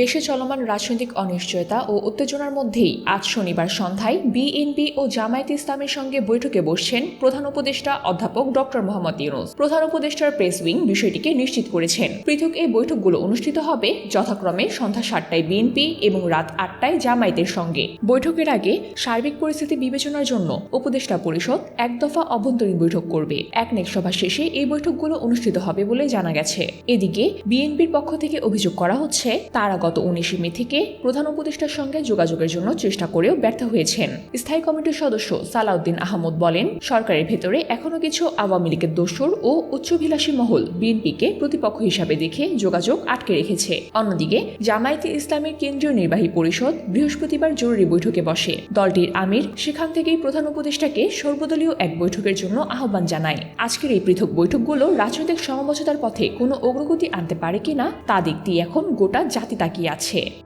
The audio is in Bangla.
দেশে চলমান রাজনৈতিক অনিশ্চয়তা ও উত্তেজনার মধ্যেই আজ শনিবার সন্ধ্যায় বিএনপি ও জামায়াত ইসলামের সঙ্গে বৈঠকে বসছেন প্রধান উপদেষ্টা অধ্যাপক ডক্টর মোহাম্মদ ইউনুস। প্রধান উপদেষ্টার প্রেস উইং বিষয়টিকে নিশ্চিত করেছেন। পৃথক এই বৈঠকগুলো অনুষ্ঠিত হবে যথাক্রমে সন্ধ্যা সাতটায় বিএনপি এবং রাত আটটায় জামায়াতের সঙ্গে। বৈঠকের আগে সার্বিক পরিস্থিতি বিবেচনার জন্য উপদেষ্টা পরিষদ এক দফা অভ্যন্তরীণ বৈঠক করবে। এক নেক সভা শেষে এই বৈঠকগুলো অনুষ্ঠিত হবে বলে জানা গেছে। এদিকে বিএনপির পক্ষ থেকে অভিযোগ করা হচ্ছে, তারা গত উনিশে মে থেকে প্রধান উপদেষ্টার সঙ্গে যোগাযোগের জন্য চেষ্টা করেও ব্যর্থ হয়েছেন। স্থায়ী কমিটির সদস্য সালাউদ্দিন আহমদ বলেন, সরকারের ভেতরে এখনও কিছু আওয়ামী লীগের দোসর ও উচ্চভিলাষী মহল বিএনপিকে প্রতিপক্ষ হিসাবে দেখে যোগাযোগ আটকে রেখেছে। অন্যদিকে, জামায়াতে ইসলামের কেন্দ্রীয় নির্বাহী পরিষদ বৃহস্পতিবার জরুরি বৈঠকে বসে। দলটির আমির সেখান থেকেই প্রধান উপদেষ্টাকে সর্বদলীয় এক বৈঠকের জন্য আহ্বান জানায়। আজকের এই পৃথক বৈঠকগুলো রাজনৈতিক সমঝোতার পথে কোনো অগ্রগতি আনতে পারে কিনা, তা দেখতেই এখন গোটা জাতি তাকিয়ে আছে।